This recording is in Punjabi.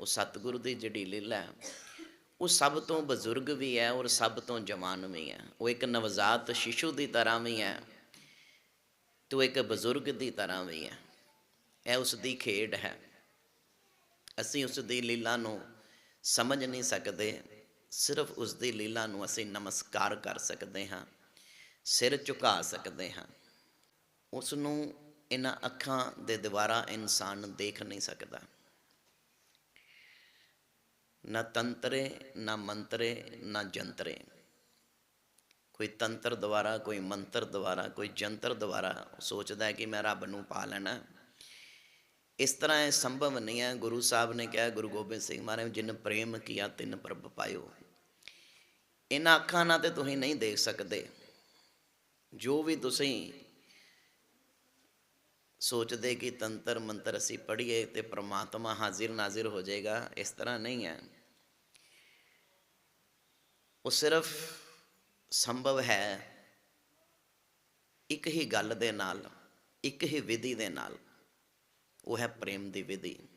ਉਹ ਸਤਿਗੁਰੂ ਦੀ ਜਿਹੜੀ ਲੀਲਾ ਹੈ ਉਹ ਸਭ ਤੋਂ ਬਜ਼ੁਰਗ ਵੀ ਹੈ ਔਰ ਸਭ ਤੋਂ ਜਵਾਨ ਵੀ ਹੈ। ਉਹ ਇੱਕ ਨਵਜ਼ਾਤ ਸ਼ਿਸ਼ੂ ਦੀ ਤਰ੍ਹਾਂ ਵੀ ਹੈ ਤੇ ਉਹ ਇੱਕ ਬਜ਼ੁਰਗ ਦੀ ਤਰ੍ਹਾਂ ਵੀ ਹੈ। ਇਹ ਉਸ ਦੀ ਖੇਡ ਹੈ। ਅਸੀਂ ਉਸ ਦੀ ਲੀਲਾ ਨੂੰ ਸਮਝ ਨਹੀਂ ਸਕਦੇ। ਸਿਰਫ ਉਸ ਦੀ ਲੀਲਾ ਨੂੰ ਅਸੀਂ ਨਮਸਕਾਰ ਕਰ ਸਕਦੇ ਹਾਂ। ਸਿਰ ਝੁਕਾ ਸਕਦੇ ਹਾਂ। ਉਸ ਨੂੰ ਇਹਨਾਂ ਅੱਖਾਂ ਦੇ ਦੁਆਰਾ ਇਨਸਾਨ ਦੇਖ ਨਹੀਂ ਸਕਦਾ। ਨਾ ਤੰਤਰੇ, ਨਾ ਮੰਤਰੇ, ਨਾ ਜੰਤਰੇ। ਕੋਈ ਤੰਤਰ ਦੁਆਰਾ, ਕੋਈ ਮੰਤਰ ਦੁਆਰਾ, ਕੋਈ ਜੰਤਰ ਦੁਆਰਾ ਸੋਚਦਾ ਹੈ ਕਿ ਮੈਂ ਰੱਬ ਨੂੰ ਪਾ ਲੈਣਾ। ਇਸ ਤਰ੍ਹਾਂ ਇਹ ਸੰਭਵ ਨਹੀਂ ਹੈ। ਗੁਰੂ ਸਾਹਿਬ ਨੇ ਕਿਹਾ, ਗੁਰੂ ਗੋਬਿੰਦ ਸਿੰਘ ਮਹਾਰਾਜ, ਜਿਨ ਪ੍ਰੇਮ ਕੀਆ, ਤਿੰਨ ਪ੍ਰਭ ਪਾਇਓ। ਇਹਨਾਂ ਅੱਖਾਂ ਨਾਲ ਤੇ ਤੁਸੀਂ ਨਹੀਂ ਦੇਖ ਸਕਦੇ। ਜੋ ਵੀ ਤੁਸੀਂ ਸੋਚਦੇ ਕਿ ਤੰਤਰ ਮੰਤਰ ਅਸੀਂ ਪੜ੍ਹੀਏ ਤੇ ਪ੍ਰਮਾਤਮਾ ਹਾਜ਼ਰ ਨਾਜ਼ਰ ਹੋ ਜਾਏਗਾ, ਇਸ ਤਰ੍ਹਾਂ ਨਹੀਂ ਹੈ। ਉਹ ਸਿਰਫ ਸੰਭਵ ਹੈ ਇੱਕ ਹੀ ਗੱਲ ਦੇ ਨਾਲ, ਇੱਕ ਹੀ ਵਿਧੀ ਦੇ ਨਾਲ। ਉਹ ਹੈ ਪ੍ਰੇਮ ਦੀ ਵਿਧੀ।